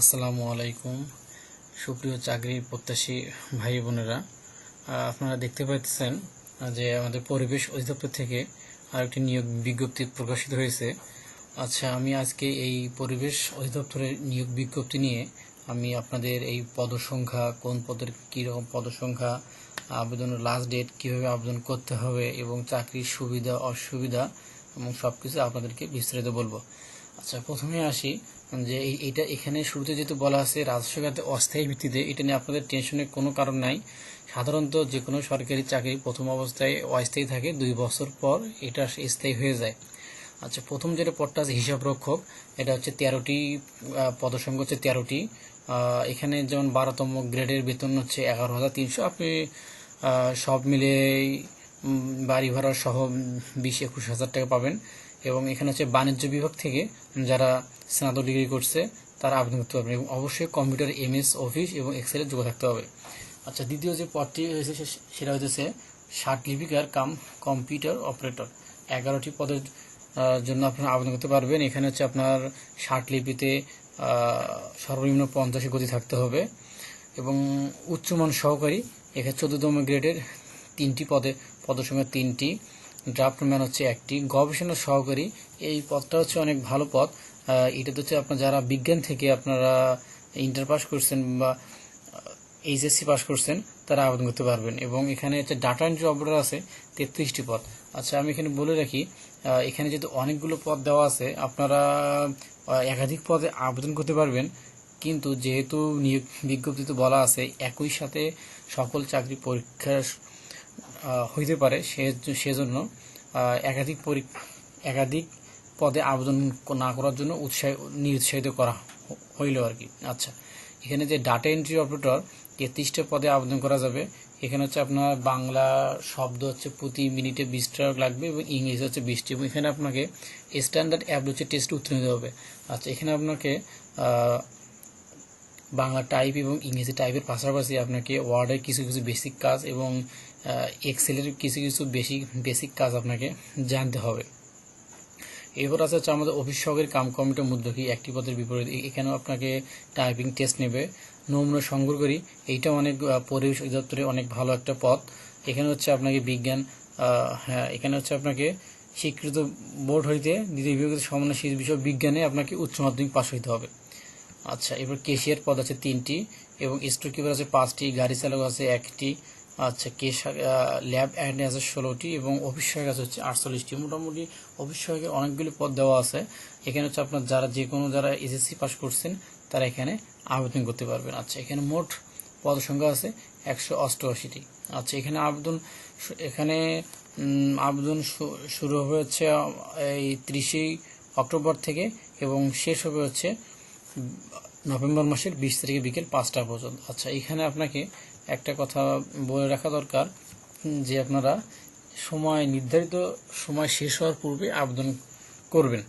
আসসালামু আলাইকুম। সুপ্রিয় চাকরির প্রত্যাশী ভাই বোনেরা আপনারা দেখতে পাচ্ছেন যে আমাদের পরিবেশ অধিদপ্তর থেকে আরেকটি নিয়োগ বিজ্ঞপ্তি প্রকাশিত হয়েছে। আচ্ছা আমি আজকে এই পরিবেশ অধিদপ্তরের নিয়োগ বিজ্ঞপ্তি নিয়ে আমি আপনাদের এই পদসংখ্যা, কোন পদের কীরকম পদসংখ্যা, আবেদনের লাস্ট ডেট কীভাবে আবেদন করতে হবে এবং চাকরির সুবিধা, অসুবিধা, এবং সব কিছু আপনাদেরকে বিস্তারিত বলব। আচ্ছা প্রথমে আসি যে এটা এখানে শুরুতে যেহেতু বলা আছে রাজস্ব খাতে অস্থায়ী ভিত্তিতে, এটা নিয়ে আপনাদের টেনশনের কোনো কারণ নাই। সাধারণত যে কোনো সরকারি চাকরি প্রথম অবস্থায় অস্থায়ী থাকে, দুই বছর পর এটা স্থায়ী হয়ে যায়। আচ্ছা প্রথম যেটা পদটা আছে হিসাব রক্ষক এটা হচ্ছে তেরোটি পদসংখ্যা হচ্ছে তেরোটি। এখানে যেমন বারোতম গ্রেডের বেতন হচ্ছে এগারো হাজার তিনশো। আপনি সব মিলে বাড়ি ভাড়া সহ বিশ একুশ হাজার টাকা পাবেন। এবং এখানে হচ্ছে বাণিজ্য বিভাগ থেকে যারা স্নাতক ডিগ্রি করছে, তারা আবেদন করতে পারবেন এবং অবশ্যই কম্পিউটার এমএস অফিস এবং এক্সেলে যোগ থাকতে হবে। আচ্ছা দ্বিতীয় যে পদটি হয়েছে সেটা হচ্ছে ষাট কাম কম্পিউটার অপারেটর এগারোটি পদের জন্য আপনারা আবেদন করতে পারবেন। এখানে হচ্ছে আপনার ষাট লিপিতে সর্বনিম্ন পঞ্চাশে গতি থাকতে হবে এবং উচ্চমান সহকারী, এখানে চোদ্দতম গ্রেডের তিনটি পদে পদসংখ্যা তিনটি। ড্রাফটম্যান হচ্ছে একটি গবেষণা সহকারী। এই পদটা হচ্ছে অনেক ভালো আহ, এটাতে হচ্ছে আপনার যারা বিজ্ঞান থেকে আপনারা ইন্টার পাস করছেন বা এইচএসসি পাস করছেন তারা আবেদন করতে পারবেন। এবং এখানে হচ্ছে ডাটা এন্ট্রি অপারেটর আছে তেত্রিশটি পদ। আচ্ছা আমি এখানে বলে রাখি এখানে যেহেতু অনেকগুলো পদ দেওয়া আছে আপনারা একাধিক পদে আবেদন করতে পারবেন। কিন্তু যেহেতু নিয়োগ বিজ্ঞপ্তিতে বলা আছে একই সাথে সকল চাকরি পরীক্ষা আহ, হইতে পারে সে- সেজন্য একাধিক একাধিক পদে আবেদন না করার জন্য উৎসাহ নিরুৎসাহিত করা হইল আর কি। আচ্ছা এখানে যে ডাটা এন্ট্রি অপারেটর তেত্রিশটা পদে আবেদন করা যাবে। এখানে হচ্ছে আপনার বাংলা শব্দ হচ্ছে প্রতি মিনিটে বিশ টাকা লাগবে এবং ইংলিশ হচ্ছে বিশটি এবং এখানে আপনাকে স্ট্যান্ডার্ড অ্যাপ হচ্ছে টেস্ট উত্তীর্ণ হবে। আচ্ছা এখানে আপনাকে বাংলা টাইপ এবং ইংরেজি টাইপের পাশাপাশি আপনাকে ওয়ার্ডের কিছু কিছু বেসিক কাজ এবং এক্সেলের কিছু কিছু বেসিক বেসিক কাজ আপনাকে জানতে হবে। এরপর আছে হচ্ছে আমাদের সহকারী কাম কমিটির মুদ্রকি, একটি পদের বিপরীত। এখানেও আপনাকে টাইপিং টেস্ট নেবে, নমুনা সংগ্রহ করি। এইটা অনেক পরিবেশ অধিদপ্তরে অনেক ভালো একটা পদ এখানে হচ্ছে আপনাকে বিজ্ঞান হ্যাঁ এখানে হচ্ছে আপনাকে স্বীকৃত বোর্ড হইতে দ্বিতীয় বিভাগের সমান্য শীত বিষয় বিজ্ঞানে আপনাকে উচ্চ মাধ্যমিক পাশ হইতে হবে। আচ্ছা এবার কেশিয়ার পদ আছে তিনটি এবং স্টোর কিপার আছে পাঁচটি, গাড়ি চালক আছে একটি। আচ্ছা কেশ ল্যাব অ্যান্ড আছে ষোলোটি এবং অফিস সহায়ক আছে হচ্ছে আটচল্লিশটি। মোটামুটি অফিস সহায়কের অনেকগুলি পদ দেওয়া আছে। এখানে হচ্ছে আপনার যারা যে কোনো যারা এসএসসি পাস করছেন, তারা এখানে আবেদন করতে পারবেন। আচ্ছা এখানে মোট পদ সংখ্যা আছে একশো অষ্টআশিটি। আচ্ছা এখানে আবেদন এখানে আবেদন শুরু হবে হচ্ছে, এই ত্রিশে অক্টোবর থেকে এবং শেষ হবে হচ্ছে নভেম্বর মাসের বিশ তারিখে বিকেল পাঁচটা পর্যন্ত। আচ্ছা এখানে আপনাকে একটা কথা বলে রাখা দরকার যে আপনারা সময় নির্ধারিত সময় শেষ হওয়ার পূর্বে আবেদন করবেন।